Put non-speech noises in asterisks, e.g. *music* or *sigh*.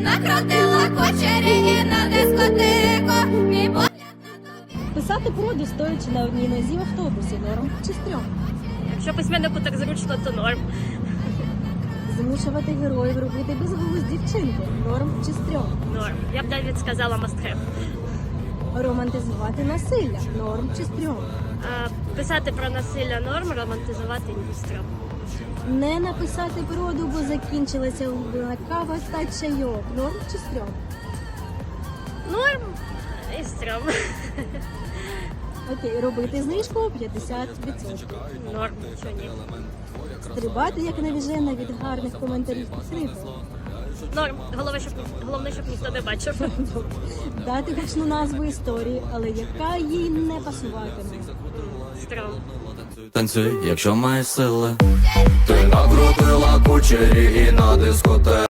накрутила кучері і на дискотеку. Мій погляд Писати проду, стоячи на одній нозі в автобусі, норм чи стрьом. Якщо письменнику так зручно, то норм. Змушувати героїв робити безголос дівчинку, норм чи стрьом. Норм. Я б навіть сказала мастхев. Романтизувати насилля, норм чи стрьом. Писати про насилля норм, романтизувати ні стрьом. Не написати проду, бо закінчилася кава та чайок, норм чи стрьом. Норм і стрьом. Окей, робити знижку 50%. Норм, що ні. Стрибати як навіжена від гарних коментарів під кліпом. Норм. Головне, щоб головне, щоб ніхто не бачив. *laughs* Дати гучну назву історії, але яка їй не пасуватиме. Стрьом. Танцюй, якщо маєш сили. Ти накрутила кучері і на дискотеку.